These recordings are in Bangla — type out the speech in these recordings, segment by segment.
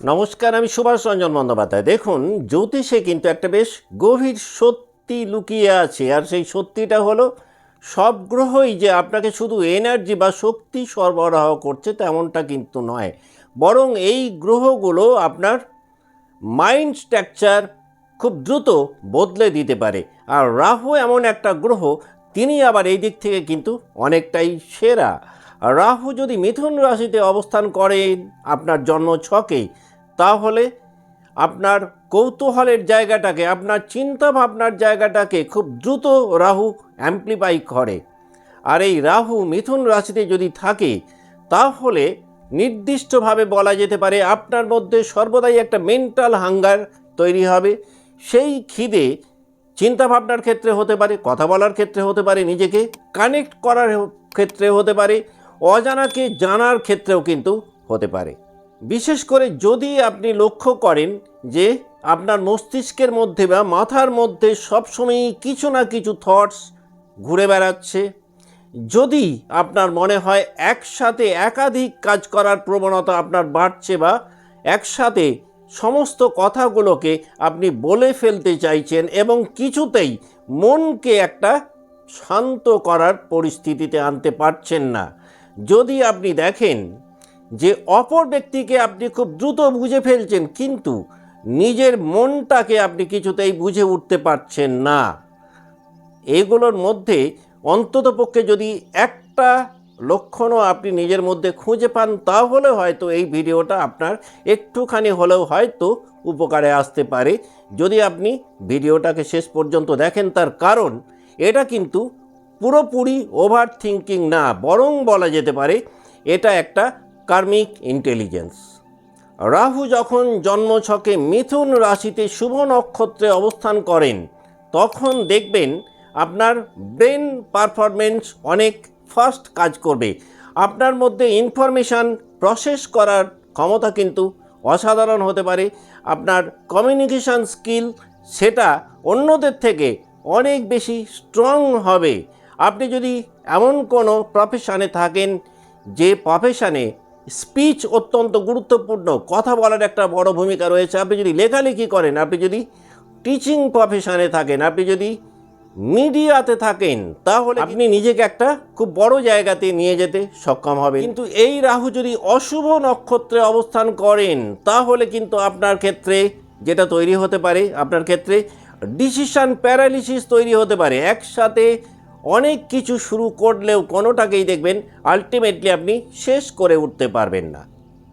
নমস্কার, আমি সুভাষ রঞ্জন বন্দ্যোপাধ্যায়। দেখুন, জ্যোতিষে কিন্তু একটা বেশ গভীর সত্যি লুকিয়ে আছে, আর সেই সত্যিটা হলো, সব গ্রহই যে আপনাকে শুধু এনার্জি বা শক্তি সরবরাহ করছে তেমনটা কিন্তু নয়। বরং এই গ্রহগুলো আপনার মাইন্ড স্ট্রাকচার খুব দ্রুত বদলে দিতে পারে। আর রাহু এমন একটা গ্রহ, তিনি আবার এই দিক থেকে কিন্তু অনেকটাই সেরা। রাহু যদি মিথুন রাশিতে অবস্থান করেন, আপনার জন্ম ছকে তাহলে আপনার কৌতূহলের জায়গাটাকে, আপনার চিন্তা ভাবনার জায়গাটাকে খুব দ্রুত রাহু অ্যাম্প্লিফাই করে। আর এই রাহু মিথুন রাশিতে যদি থাকে, তাহলে নির্দিষ্টভাবে বলা যেতে পারে আপনার মধ্যে সর্বদাই একটা মেন্টাল হাঙ্গার তৈরি হবে। সেই খিদে চিন্তাভাবনার ক্ষেত্রে হতে পারে, কথা বলার ক্ষেত্রে হতে পারে, নিজেকে কানেক্ট করার ক্ষেত্রে হতে পারে, অজানাকে জানার ক্ষেত্রেও কিন্তু হতে পারে। বিশেষ করে যদি আপনি লক্ষ্য করেন যে আপনার মস্তিষ্কের মধ্যে বা মাথার মধ্যে সবসময়ই কিছু না কিছু থটস ঘুরে বেড়াচ্ছে। যদি আপনার মনে হয় একসাথে একাধিক কাজ করার প্রবণতা আপনার বাড়ছে বা একসাথে সমস্ত কথাগুলোকে আপনি বলে ফেলতে চাইছেন এবং কিছুতেই মনকে একটা শান্ত করার পরিস্থিতিতে আনতে পারছেন না। যদি আপনি দেখেন যে অপর ব্যক্তিকে আপনি খুব দ্রুত বুঝে ফেলছেন, কিন্তু নিজের মনটাকে আপনি কিছুতেই বুঝে উঠতে পারছেন না। এগুলোর মধ্যে অন্ততপক্ষে যদি একটা লক্ষণও আপনি নিজের মধ্যে খুঁজে পান, তাহলে হয়তো এই ভিডিওটা আপনার একটুখানি হলেও হয়তো উপকারে আসতে পারে। যদি আপনি ভিডিওটাকে শেষ পর্যন্ত দেখেন, তার কারণ এটা কিন্তু পুরোপুরি ওভার থিঙ্কিং না, বরং বলা যেতে পারে এটা একটা কার্মিক ইন্টেলিজেন্স। রাহু যখন জন্মছকে মিথুন রাশিতে শুভ নক্ষত্রে অবস্থান করেন, তখন দেখবেন আপনার ব্রেন পারফরমেন্স অনেক ফাস্ট কাজ করবে। আপনার মধ্যে ইনফরমেশান প্রসেস করার ক্ষমতা কিন্তু অসাধারণ হতে পারে। আপনার কমিউনিকেশান স্কিল সেটা অন্যদের থেকে অনেক বেশি স্ট্রং হবে। আপনি যদি এমন কোনো প্রফেশনে থাকেন, যে প্রফেশনে স্পিচ অত্যন্ত গুরুত্বপূর্ণ। কথা বলার একটা বড় ভূমিকা রয়েছে। আপনি যদি লেখালেখি করেন, আপনি যদি টিচিং প্রফেশনে থাকেন, আপনি যদি মিডিয়াতে থাকেন, তাহলে আপনি নিজেকে একটা খুব বড় জায়গাতে নিয়ে যেতে সক্ষম হবে কিন্তু এই রাহু যদি অশুভ নক্ষত্রে অবস্থান করেন, তাহলে কিন্তু আপনার ক্ষেত্রে যেটা তৈরি হতে পারে, আপনার ক্ষেত্রে ডিসিশন প্যারালিসিস তৈরি হতে পারে। একসাথে অনেক কিছু শুরু করলেও কোনোটাকেই দেখবেন আলটিমেটলি আপনি শেষ করে উঠতে পারবেন না।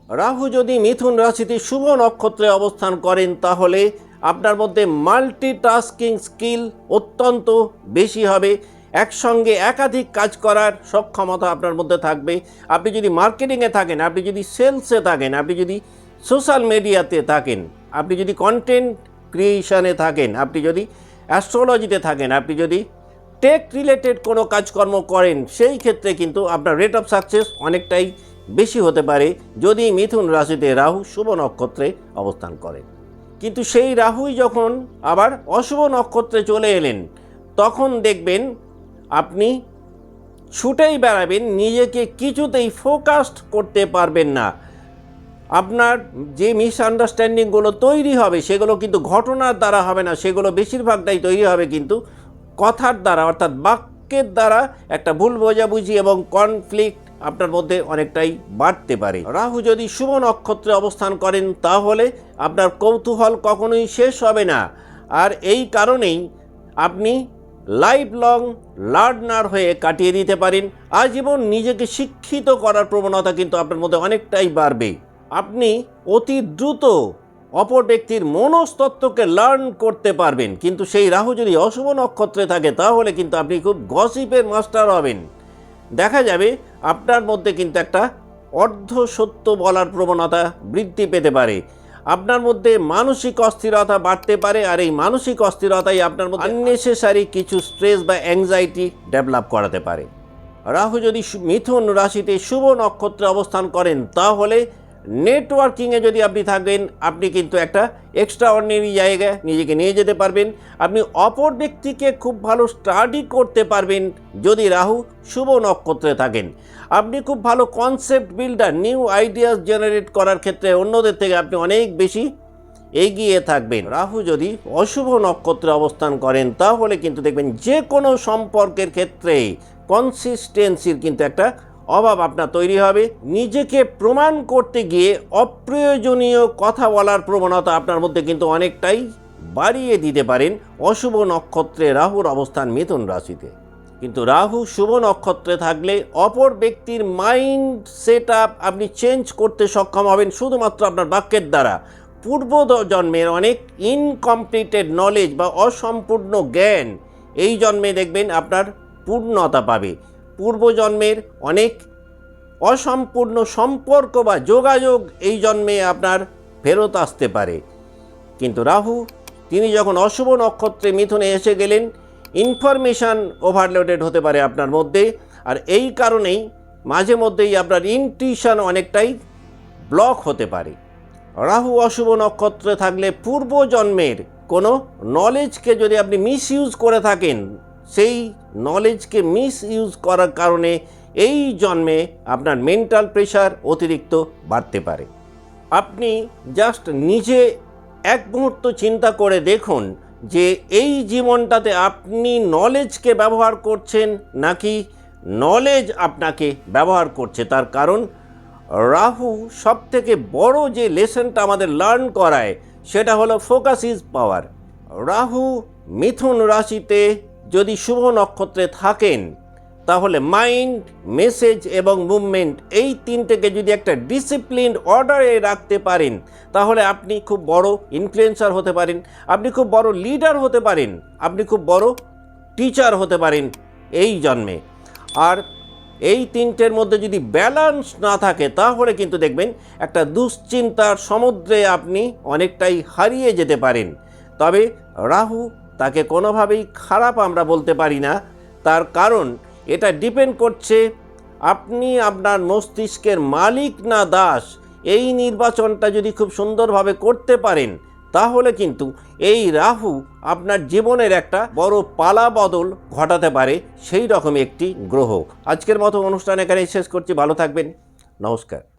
রাহু যদি মিথুন রাশিতে শুভ নক্ষত্রে অবস্থান করেন তাহলে আপনার মধ্যে মাল্টিটাস্কিং স্কিল অত্যন্ত বেশি হবে। একসঙ্গে একাধিক কাজ করার সক্ষমতা আপনার মধ্যে থাকবে। আপনি যদি মার্কেটিংয়ে থাকেন, আপনি যদি সেলসে থাকেন, আপনি যদি সোশ্যাল মিডিয়াতে থাকেন, আপনি যদি কন্টেন্ট ক্রিয়েশনে থাকেন, আপনি যদি অ্যাস্ট্রোলজিতে থাকেন, আপনি যদি টেক রিলেটেড কোনো কাজকর্ম করেন, সেই ক্ষেত্রে কিন্তু আপনার রেট অফ সাকসেস অনেকটাই বেশি হতে পারে যদি মিথুন রাশিতে রাহু শুভ নক্ষত্রে অবস্থান করেন। কিন্তু সেই রাহুই যখন আবার অশুভ নক্ষত্রে চলে এলেন, তখন দেখবেন আপনি ছুটেই বেড়াবেন, নিজেকে কিছুতেই ফোকাসড করতে পারবেন না। আপনার যে মিসআন্ডারস্ট্যান্ডিংগুলো তৈরি হবে, সেগুলো কিন্তু ঘটনার দ্বারা হবে না, সেগুলো বেশিরভাগটাই তৈরি হবে কিন্তু কথার দ্বারা, অর্থাৎ বাক্যের দ্বারা একটা ভুল বোঝাবুঝি এবং কনফ্লিক্ট আপনার মধ্যে অনেকটাই বাড়তে পারে। রাহু যদি শুভ নক্ষত্রে অবস্থান করেন, তাহলে আপনার কৌতূহল কখনোই শেষ হবে না। আর এই কারণেই আপনি লাইফ লং লার্নার হয়ে কাটিয়ে দিতে পারেন। আজীবন নিজেকে শিক্ষিত করার প্রবণতা কিন্তু আপনার মধ্যে অনেকটাই বাড়বে। আপনি অতি দ্রুত অপর ব্যক্তির মনস্তত্ত্বকে লার্ন করতে পারবেন। কিন্তু সেই রাহু যদি অশুভ নক্ষত্রে থাকে তাহলে কিন্তু আপনি খুব গসিপের মাস্টার হবেন। দেখা যাবে আপনার মধ্যে কিন্তু একটা অর্ধ সত্য বলার প্রবণতা বৃদ্ধি পেতে পারে। আপনার মধ্যে মানসিক অস্থিরতা বাড়তে পারে আর এই মানসিক অস্থিরতাই আপনার মধ্যে আননেসেসারি কিছু স্ট্রেস বা অ্যাংজাইটি ডেভেলপ করাতে পারে। রাহু যদি মিথুন রাশিতে শুভ নক্ষত্রে অবস্থান করেন তাহলে নেটওয়ার্কিংয়ে যদি আপনি থাকবেন আপনি কিন্তু একটা এক্সট্রা অর্ডিনারি জায়গায় নিজেকে নিয়ে যেতে পারবেন। আপনি অপর ব্যক্তিকে খুব ভালো স্টাডি করতে পারবেন যদি রাহু শুভ নক্ষত্রে থাকেন। আপনি খুব ভালো concept builder new ideas generate করার ক্ষেত্রে অন্যদের থেকে আপনি অনেক বেশি এগিয়ে থাকবেন। রাহু যদি অশুভ নক্ষত্রে অবস্থান করেন, তাহলে কিন্তু দেখবেন যে কোনো সম্পর্কের ক্ষেত্রে কনসিস্টেন্সির কিন্তু একটা অভাব আপনার তৈরি হবে। নিজেকে প্রমাণ করতে গিয়ে অপ্রয়োজনীয় কথা বলার প্রবণতা আপনার মধ্যে কিন্তু অনেকটাই বাড়িয়ে দিতে পারেন অশুভ নক্ষত্রে রাহুর অবস্থান মিথুন রাশিতে। কিন্তু রাহু শুভ নক্ষত্রে থাকলে অপর ব্যক্তির মাইন্ড সেট আপ আপনি চেঞ্জ করতে সক্ষম হবেন শুধুমাত্র আপনার বাক্যের দ্বারা। পূর্ব জন্মের অনেক ইনকমপ্লিটেড নলেজ বা অসম্পূর্ণ জ্ঞান এই জন্মে দেখবেন আপনার পূর্ণতা পাবে। পূর্বজন্মের অনেক অসম্পূর্ণ সম্পর্ক বা যোগাযোগ এই জন্মে আপনার ফেরত আসতে পারে। কিন্তু রাহু, তিনি যখন অশুভ নক্ষত্রে মিথুনে এসে গেলেন ইনফরমেশান ওভারলোডেড হতে পারে আপনার মধ্যে। আর এই কারণেই মাঝে মধ্যেই আপনার ইনটিউশন অনেকটাই ব্লক হতে পারে। রাহু অশুভ নক্ষত্রে থাকলে পূর্বজন্মের কোনো নলেজকে যদি আপনি মিস ইউজ করে থাকেন সেই নলেজকে মিস ইউজ করার কারণে এই জন্মে আপনার মেন্টাল প্রেশার অতিরিক্ত বাড়তে পারে। আপনি জাস্ট নিজে এক মুহূর্ত চিন্তা করে দেখুন যে এই জীবনটাতে আপনি নলেজকে ব্যবহার করছেন নাকি নলেজ আপনাকে ব্যবহার করছে। তার কারণ রাহু সব থেকে বড় যে লেসনটা আমাদের লার্ন করায় সেটা হলো ফোকাস ইজ পাওয়ার রাহু মিথুন রাশিতে যদি শুভ নক্ষত্রে থাকেন, তাহলে মাইন্ড মেসেজ এবং মুভমেন্ট এই তিনটেকে যদি একটা ডিসিপ্লিন অর্ডারে রাখতে পারেন, তাহলে আপনি খুব বড় ইনফ্লুয়েন্সার হতে পারেন, আপনি খুব বড় লিডার হতে পারেন, আপনি খুব বড় টিচার হতে পারেন এই জন্মে। আর এই তিনটের মধ্যে যদি ব্যালেন্স না থাকে, তাহলে কিন্তু দেখবেন একটা দুশ্চিন্তার সমুদ্রে আপনি অনেকটাই হারিয়ে যেতে পারেন। তবে রাহু তাকে কোনোভাবেই খারাপ আমরা বলতে পারি না। তার কারণ এটা ডিপেন্ড করছে আপনি আপনার মস্তিষ্কের মালিক না দাস, এই নির্বাচনটা যদি খুব সুন্দরভাবে করতে পারেন, তাহলে কিন্তু এই রাহু আপনার জীবনের একটা বড় পালা বদল ঘটাতে পারে, সেই রকম একটি গ্রহ। আজকের মতো অনুষ্ঠান এখানে শেষ করছি, ভালো থাকবেন, নমস্কার।